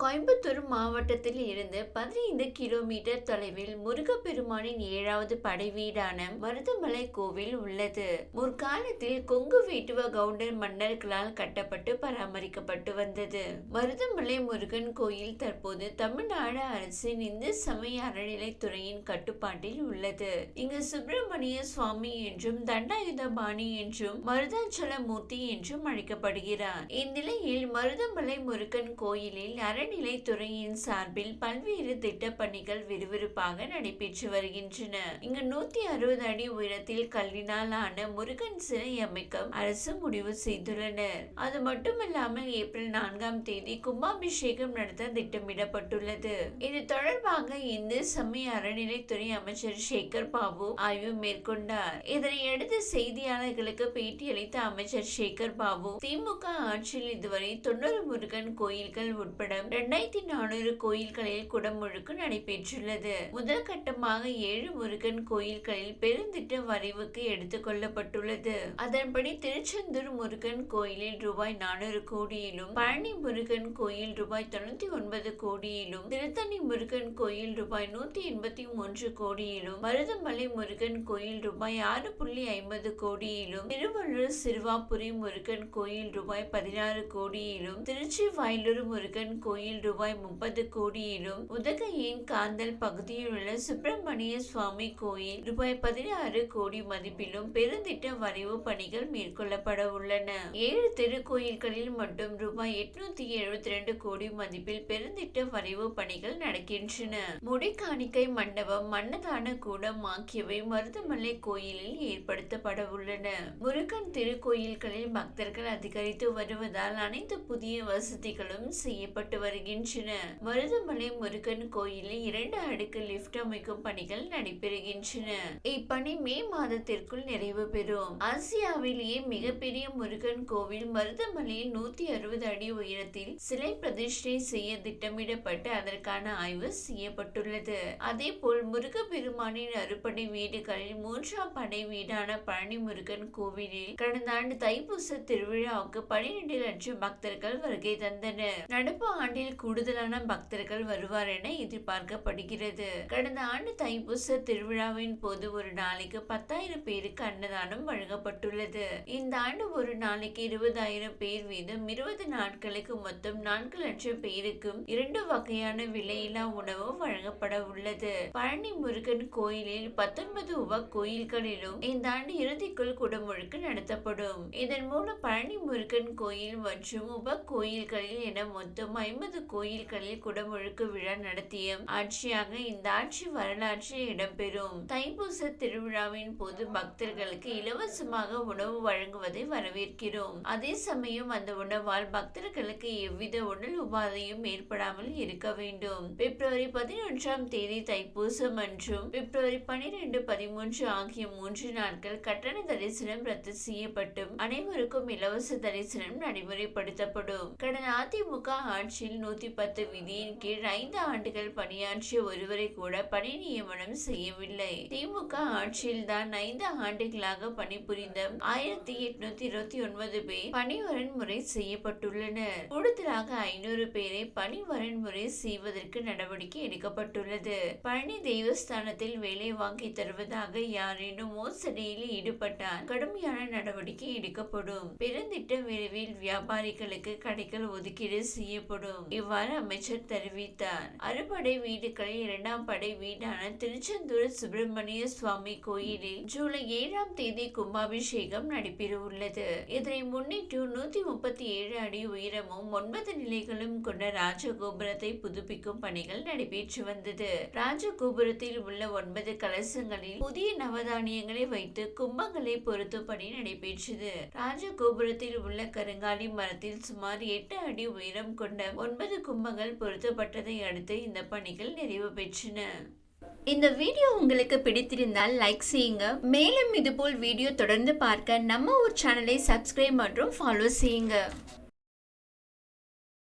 கோயம்புத்தூர் மாவட்டத்தில் இருந்து பதினைந்து கிலோமீட்டர் தொலைவில் முருகப்பெருமானின் ஏழாவது படை வீடான மருதமலை கோவில் உள்ளது. முற்காலத்தில் கொங்கு வேட்டுவ கவுண்டர் மன்னர்களால் கட்டப்பட்டு பராமரிக்கப்பட்டு வந்தது. மருதமலை முருகன் கோயில் தற்போது தமிழ்நாடு அரசின் இந்து சமய அறநிலைத்துறையின் கட்டுப்பாட்டில் உள்ளது. இங்கு சுப்பிரமணிய சுவாமி என்றும் தண்டாயுதபாணி என்றும் மருதாச்சலமூர்த்தி என்றும் அழைக்கப்படுகிறார். இந்நிலையில் மருதமலை முருகன் கோயிலில் அறநிலைத்துறையின் சார்பில் பல்வேறு திட்ட பணிகள் விறுவிறுப்பாக நடைபெற்று வருகின்றன. இங்கு நூத்தி அறுபது அடி உயரத்தில் கல்லினால் ஆன முருகன் சிலை அமைக்க அரசு முடிவு செய்துள்ளனர். அது மட்டுமல்லாமல் ஏப்ரல் நான்காம் தேதி கும்பாபிஷேகம் நடத்த திட்டமிடப்பட்டுள்ளது. இது தொடர்பாக இந்து சமய அறநிலைத்துறை அமைச்சர் சேகர் பாபு ஆய்வு மேற்கொண்டார். இதனையடுத்து செய்தியாளர்களுக்கு பேட்டியளித்த அமைச்சர் சேகர் பாபு திமுக ஆட்சியில் இதுவரை தொண்ணூறு முருகன் கோயில்கள் உட்பட இரண்டாயிரத்தி நானூறு கோயில்களில் குடமுழுக்கு நடைபெற்றுள்ளது. முதல் கட்டமாக ஏழு முருகன் கோயில்களில் பெருந்திட்ட வரைவுக்கு எடுத்துக் கொள்ளப்பட்டுள்ளது. அதன்படி திருச்செந்தூர் முருகன் கோயிலில் ரூபாய் நானூறு கோடியிலும் பழனி முருகன் கோயில் ரூபாய் தொண்ணூத்தி ஒன்பது கோடியிலும் திருத்தணி முருகன் கோயில் ரூபாய் நூத்தி எண்பத்தி மூன்று கோடியிலும் மருதமலை முருகன் கோயில் ரூபாய் ஆறு புள்ளி ஐம்பது கோடியிலும் திருவள்ளூர் சிறுவாபுரி முருகன் கோயில் ரூபாய் பதினாறு கோடியிலும் திருச்சி வயலூர் முருகன் கோயில் ரூபாய் முப்பது கோடியிலும் உதகையின் காந்தல் பகுதியில் உள்ள சுப்பிரமணிய சுவாமி கோயில் ரூபாய் பதினாறு கோடி மதிப்பிலும் பெருந்திட்ட வரைவு பணிகள் மேற்கொள்ளப்பட உள்ளன. ஏழு திருக்கோயில்களில் மட்டும் ரூபாய் எட்நூத்தி எழுபத்தி ரெண்டு கோடி மதிப்பில் பெருந்திட்ட வரைவு பணிகள் நடக்கின்றன. முடிக்காணிக்கை மண்டபம் மன்னதான கூடம் ஆகியவை மருதமலை கோயிலில் ஏற்படுத்தப்பட உள்ளன. முருகன் திருக்கோயில்களில் பக்தர்கள் அதிகரித்து வருவதால் அனைத்து புதிய வசதிகளும் செய்யப்பட்டு வருகின்றன. மருதமலை முருகன் கோயிலில் இரண்டு அடுக்கு லிப்ட் அமைக்கும் பணிகள் நடைபெறுகின்றன. இப்பணி மே மாதத்திற்குள் நிறைவு பெறும். ஆசியாவிலேயே மிகப்பெரிய முருகன் கோவில் மருதமலையில் நூத்தி அறுபது அடி உயரத்தில் சிலை பிரதிஷ்டை செய்ய திட்டமிடப்பட்டு அதற்கான ஆய்வு செய்யப்பட்டுள்ளது. அதே போல் முருக பெருமானின் அறுபடை வீடுகளில் மூன்றாம் படை வீடான பழனி முருகன் கோவிலில் கடந்த ஆண்டு தைப்பூச திருவிழாவுக்கு பனிரெண்டு லட்சம் பக்தர்கள் வருகை தந்தனர். நடப்பு ஆண்டில் கூடுதலான பக்தர்கள் வருவார் என எதிர்பார்க்கப்படுகிறது. கடந்த ஆண்டு தைப்பூச திருவிழாவின் போது ஒரு நாளைக்கு பத்தாயிரம் பேருக்கு அன்னதானம் வழங்கப்பட்டுள்ளது. இந்த ஆண்டு ஒரு நாளைக்கு இருபதாயிரம் பேர் வீதம் இருபது நாட்களுக்கு மொத்தம் நான்கு லட்சம் பேருக்கும் இரண்டு வகையான விலையில்லா உணவு வழங்கப்பட உள்ளது. பழனி முருகன் கோயிலில் பத்தொன்பது உப கோயில்களிலும் இந்த ஆண்டு இறுதிக்குள் குடமுழுக்கு நடத்தப்படும். இதன் மூலம் பழனி முருகன் கோயில் மற்றும் உப கோயில்களில் என மொத்தம் ஐம்பது கோயில்களில் குடமுழுக்கு விழா நடத்திய ஆட்சியாக இந்த ஆட்சி வரலாற்றில் இடம்பெறும். தைப்பூச திருவிழாவின் போது பக்தர்களுக்கு இலவசமாக உணவு வழங்குவதை வரவேற்கிறோம். அதே சமயம் அந்த உணவால் பக்தர்களுக்கு எவ்வித உடல் உபாதையும் ஏற்படாமல் இருக்க வேண்டும். பிப்ரவரி பதினொன்றாம் தேதி தைப்பூசம் மற்றும் பிப்ரவரி பனிரெண்டு பதிமூன்று ஆகிய மூன்று நாட்கள் கட்டண தரிசனம் ரத்து செய்யப்பட்டும். அனைவருக்கும் இலவச தரிசனம் நடைமுறைப்படுத்தப்படும். கடந்த அதிமுக ஆட்சியில் நூத்தி பத்து விதியின் கீழ் ஐந்து ஆண்டுகள் பணியாற்றிய ஒருவரை கூட பணி நியமனம் செய்யவில்லை. திமுக ஆட்சியில் தான் ஐந்து ஆண்டுகளாக பணிபுரிந்த ஆயிரத்தி எட்நூத்தி இருபத்தி ஒன்பது பேர் பணி வரன்முறை செய்யப்பட்டுள்ளனர். கூடுதலாக ஐநூறு பேரை பணி வரன்முறை செய்வதற்கு நடவடிக்கை எடுக்கப்பட்டுள்ளது. பழனி தேவஸ்தானத்தில் வேலை வாங்கி தருவதாக யாரேனும் மோசடியில் ஈடுபட்டால் கடுமையான நடவடிக்கை எடுக்கப்படும். பெருந்திட்ட விரைவில் வியாபாரிகளுக்கு கடைகள் ஒதுக்கீடு செய்யப்படும். இவ்வாறு அமைச்சர் தெரிவித்தார். அறுபடை வீடுகளில் இரண்டாம் படை வீடான திருச்செந்தூர் சுப்பிரமணிய சுவாமி கோயிலில் ஜூலை ஏழாம் தேதி கும்பாபிஷேகம் நடைபெற உள்ளது இதனை முன்னிட்டு நூத்தி முப்பத்தி ஏழு அடி உயரமும் ஒன்பது நிலைகளும் கொண்ட ராஜகோபுரத்தை புதுப்பிக்கும் பணிகள் நடைபெற்று வந்தது. ராஜகோபுரத்தில் உள்ள ஒன்பது கலசங்களில் புதிய நவதானியங்களை வைத்து கும்பங்களை பொருத்தும் பணி நடைபெற்றது. ராஜகோபுரத்தில் உள்ள கருங்காலி மரத்தில் சுமார் எட்டு அடி உயரம் கொண்ட ஒன்பது கும்பங்கள் பொருத்தப்பட்டதை அடுத்து இந்த பணிகள் நிறைவு பெற்றன. இந்த வீடியோ உங்களுக்கு பிடித்திருந்தால் லைக் செய்யுங்க. மேலும் இதுபோல் வீடியோ தொடர்ந்து பார்க்க நம்ம ஊர் சேனலை சப்ஸ்கிரைப் மற்றும் ஃபாலோ செய்யுங்க.